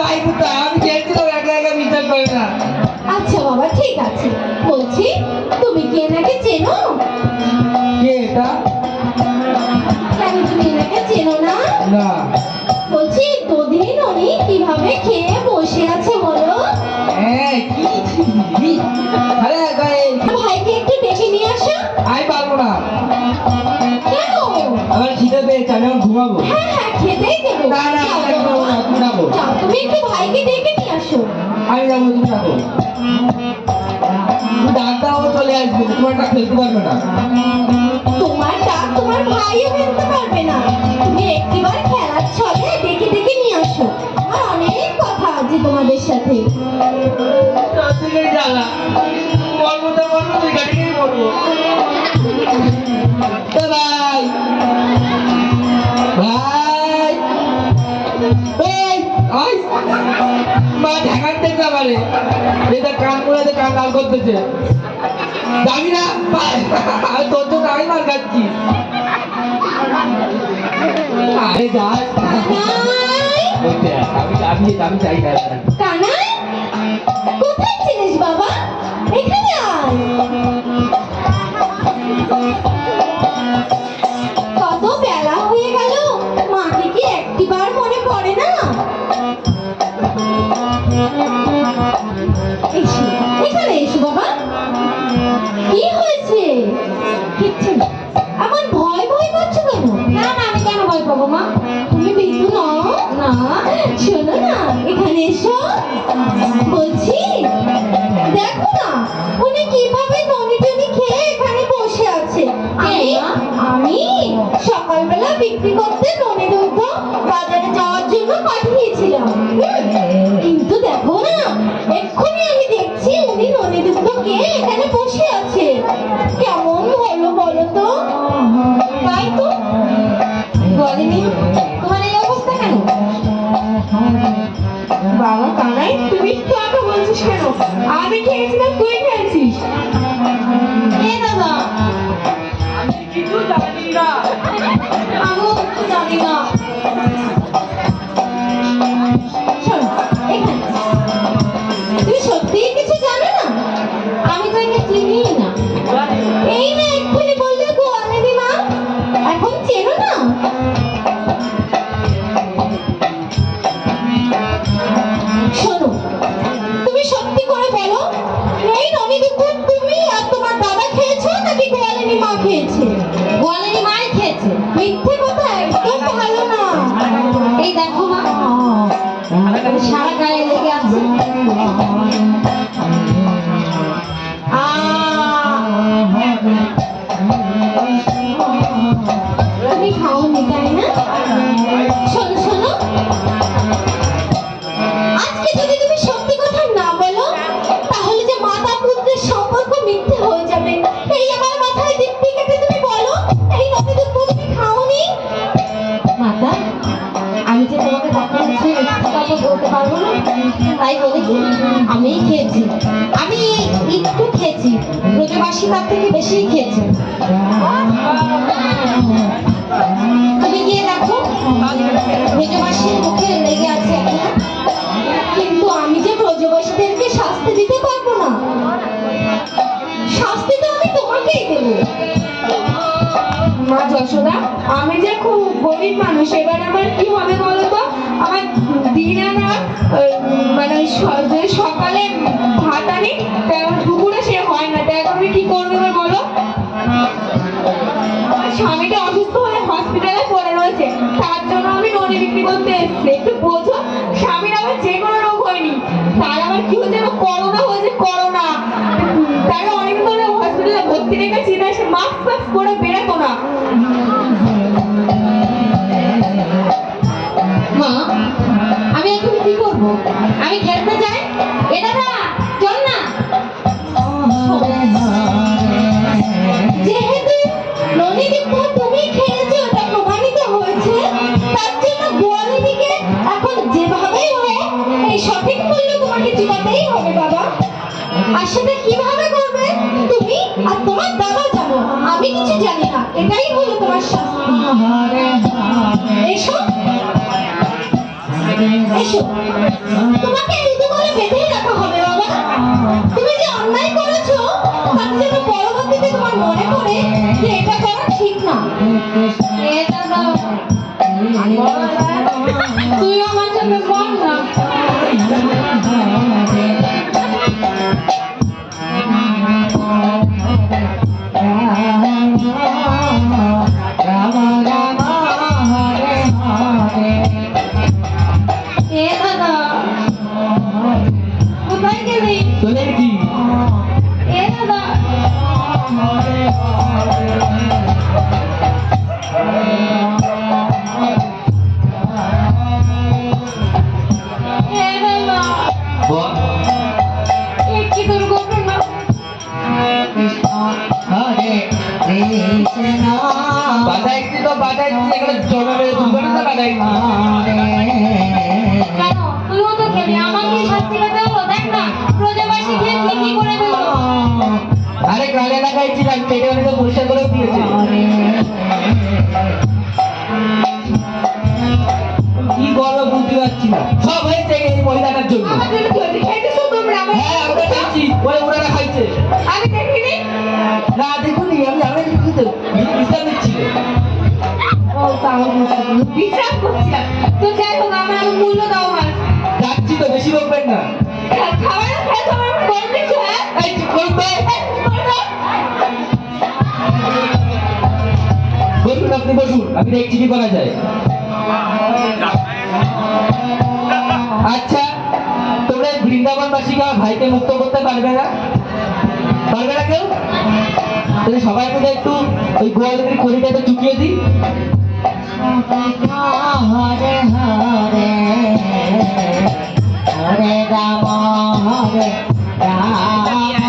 ভাই পুতা আমি খেয়েছিলাম একা একা বিশ্বাস করে না। আচ্ছা বাবা ঠিক আছে। বলছি তুমি কি এনাকে চেনো? কে এটা? কেন তুমি এনাকে চেনো না? না। ঘুমাবো। হ্যাঁ হ্যাঁ খেতেই দেবো। না, না, না, তুমি তুমি একটু ভাইকে ডেকে নিয়ে আসো। আমি যাব তুমি থাকো তুমি ডাক ও চলে আসবে। তোমারটা পারবে না। তোমার ডাক তোমার ভাইও ফেলতে পারবে না। তুমি একটিবার খেলার ছলে আমারে এটা কান মুড়াতে কান লাল করতেছে। না তোর তো আমি মার খাচ্ছি। আরে কানাই? আমি আমি চাই না। কোথায় ছিলিস বাবা? এখানে বলছি? দেখো না উনি কীভাবে ননি টনি খেয়ে এখানে বসে আছে। আমি আমি সকালবেলা বিক্রি করতে ননি দুধ বাজারে যাওয়ার জন্য পাঠিয়েছিলাম। খেয়েছি। ব্রজবাসী তার থেকে বেশি খেয়েছে। তুমি গিয়ে দেখো। ব্রজবাসীর মুখে লেগে আছে কিন্তু আমি যে ব্রজবাসীদেরকে শাস্তি দিতে পারব না, শাস্তি তো আমি তোমাকেই দেবো। মা যশোদা, আমি যে খুব গরিব মানুষ, এবার আমার কি হবে বলো তো? আমার দিনে না মানে সকালে একটু বোঝো, স্বামীর আবার যে কোনো রোগ হয়নি। তার আবার কি হয়েছে করোনা হয়েছে, করোনা। তাকে অনেক ধরে হসপিটালে ভর্তি রেখেছি না সে মাস্ক ফাস্ক করে বেরোতো না। মা, আমি এখন কি করব? আমি খেলতে যাই? এটা না আর কীভাবে করবে? তুমি আর তোমার দাদা জানো। আমি কিছু জানি না। এটাই হলো তোমার এসো। তোমাকে রীতি করে বেঁধেই রাখা হবে, বাবা। তুমি যে অন্যায় করেছ তাতে যেন পরবর্তীতে তোমার মনে পড়ে যে এটা করা ঠিক না। তুই আমার সাথে বল না। একটি তো বাধা এখানে জমা দুর্ঘটনা বাধা কেন? তুইও তো খেলি, আমাকে শাস্তি পেতে হলো, দেখ না। প্রজাবাসী গিয়ে কি করে দিল? আরে গ্রাম এলাকায় ছিলাম কেটে অনেকে পরিষ্কার করে দিয়েছে। কি বলব বুঝতে পারছি না। সব হয়েছে এই মহিলাটার জন্য। হ্যাঁ আমরা খাইছি ওই ওনারা খাইছে। আমি দেখিনি। না দেখুনি আমি আমি কিন্তু বিশ্রাম দিচ্ছিল বিশ্রাম করছিলাম তো যাই হোক আমার আমার মূল্য দাও আমার। যাচ্ছি তো বেশি বকবেন না। খাবার কিছু হ্যাঁ। বসুন আপনি, বসুন। আমি দেখছি কি করা যায়। আচ্ছা তোমরা এই বৃন্দাবনবাসীকে ভাইকে মুক্ত করতে পারবে না? পারবে না কেউ? তাহলে সবাই মিলে একটু ওই গোয়ালের কলিটাতে চুকিয়ে দিই। হরে হরে হরে রাম হরে রাম।